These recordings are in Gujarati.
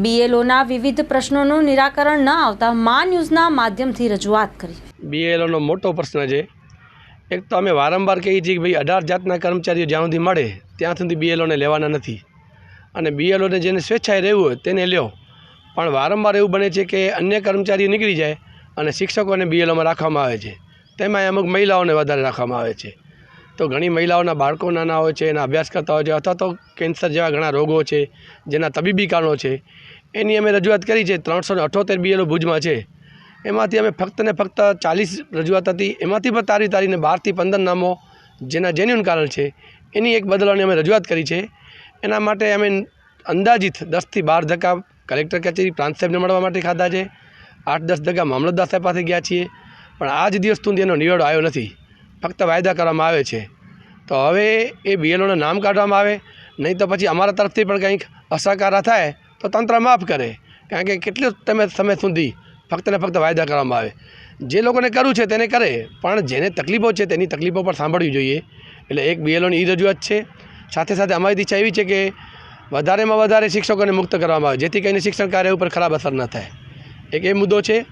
બીએલઓના વિવિધ પ્રશ્નોનું નિરાકરણ ન આવતા મા ન્યૂઝના માધ્યમથી રજૂઆત કરી. બીએલઓનો મોટો પ્રશ્ન છે. એક તો અમે વારંવાર કહીએ છીએ કે ભાઈ અઢાર જાતના કર્મચારીઓ જ્યાં સુધી મળે, ત્યાં સુધી બીએલઓને લેવાના નથી. અને બીએલઓને જેને સ્વેચ્છાએ રહેવું હોય તેને લ્યો. પણ વારંવાર એવું બને છે કે અન્ય કર્મચારીઓ નીકળી જાય અને શિક્ષકોને બીએલઓમાં રાખવામાં આવે છે. તેમાં અમુક મહિલાઓને વધારે રાખવામાં આવે છે. તો ઘણી મહિલાઓના બાળકો નાના હોય છે, એના અભ્યાસ કરતા હોય છે, અથવા તો કેન્સર જેવા ઘણા રોગો છે, જેના તબીબી કારણો છે. એની અમે રજૂઆત કરી છે, ત્રણસો ને અઠ્ઠોતેર બીએલઓ ભુજમાં છે. એમાંથી અમે ફક્ત ને ફક્ત ચાલીસ રજૂઆત હતી. એમાંથી પણ તારી તારીને બારથી પંદર નામો, જેના જેન્યુન કારણ છે, એની એક બદલવાની અમે રજૂઆત કરી છે. એના માટે અમે અંદાજિત દસથી બાર ધક્કા કલેક્ટર કચેરી પ્રાંત સાહેબને મળવા માટે ખાધા છે. આઠ દસ ધક્કા મામલતદાર સાહેબ પાસે ગયા છીએ. પણ આજ દિવસ સુધી એનો નિવેડો આવ્યો નથી. ફક્ત વાયદા કરવામાં આવે છે. તો હવે એ બીએલઓના નામ કાઢવામાં આવે. નહીં તો પછી અમારા તરફથી પણ કંઈક અસરકાર થાય તો તંત્ર માફ કરે. કારણ કે કેટલો તમે સમય સુધી ફક્ત ને ફક્ત વાયદા કરવામાં આવે. જે લોકોને કરવું છે તેને કરે, પણ જેને તકલીફો છે તેની તકલીફો પણ સાંભળવી જોઈએ. એટલે એક બીએલઓની એ રજૂઆત છે. સાથે સાથે અમારી દિશા એવી છે કે વધારેમાં વધારે શિક્ષકોને મુક્ત કરવામાં આવે, જેથી કરીને શિક્ષણ કાર્ય ઉપર ખરાબ અસર ન થાય. એક એ મુદ્દો છે.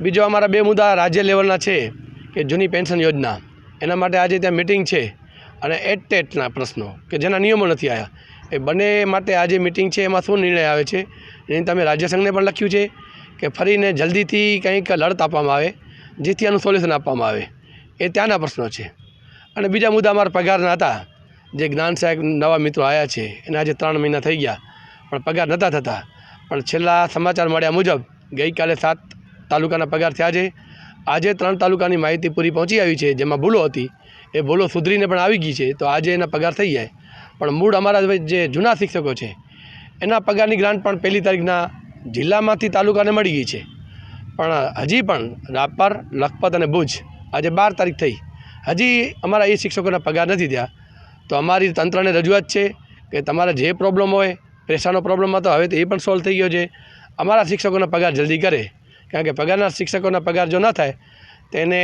બીજો અમારા બે મુદ્દા રાજ્ય લેવલના છે, કે જૂની પેન્શન યોજના. એના માટે આજે ત્યાં મિટિંગ છે. અને એટ ટેટના પ્રશ્નો, કે જેના નિયમો નથી આવ્યા એ બંને માટે આજે મિટિંગ છે, એમાં શું નિર્ણય આવે છે? એની તમે રાજ્ય સંઘને પણ લખ્યું છે કે ફરીને જલ્દીથી કંઈક લડત આપવામાં આવે, જેથી આનું સોલ્યુશન આપવામાં આવે. એ ત્યાંના પ્રશ્નો છે. અને બીજા મુદ્દા અમારા પગારના હતા. જે જ્ઞાન સાહેબ નવા મિત્રો આવ્યા છે, એના આજે ત્રણ મહિના થઈ ગયા, પણ પગાર નહોતા થતા. પણ છેલ્લા સમાચાર મળ્યા મુજબ ગઈકાલે સાત તાલુકાના પગાર થયા છે. આજે ત્રણ તાલુકાની માહિતી પૂરી પહોંચી આવી છે, જેમાં ભૂલો હતી. એ ભૂલો સુધરીને પણ આવી ગઈ છે, તો આજે એના પગાર થઈ જાય. પણ મૂળ અમારા જે જૂના શિક્ષકો છે, એના પગારની ગ્રાન્ટ પણ પહેલી તારીખના જિલ્લામાંથી તાલુકાને મળી ગઈ છે. પણ હજી પણ રાપર, લખપત અને ભુજ આજે બાર તારીખ થઈ. હજી અમારા એ શિક્ષકોના પગાર નથી થયા. તો અમારી તંત્રને રજૂઆત છે કે તમારે જે પ્રોબ્લેમ હોય પૈસાનો પ્રોબ્લેમ હતો, હવે તો એ પણ સોલ્વ થઈ ગયો છે. અમારા શિક્ષકોના પગાર જલ્દી કરે. કારણ કે પગારના શિક્ષકોના પગાર જો ન થાય તેને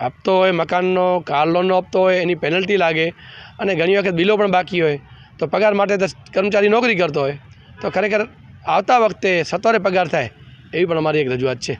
હપ્તો હોય, મકાનનો, કાર લોનનો હપ્તો હોય, એની પેનલ્ટી લાગે અને ઘણી વખત બિલો પણ બાકી હોય, તો પગાર માટે કર્મચારી નોકરી કરતો હોય, તો ખરેખર આવતા વખતે સત્વરે પગાર થાય, એવી પણ અમારી એક રજૂઆત છે.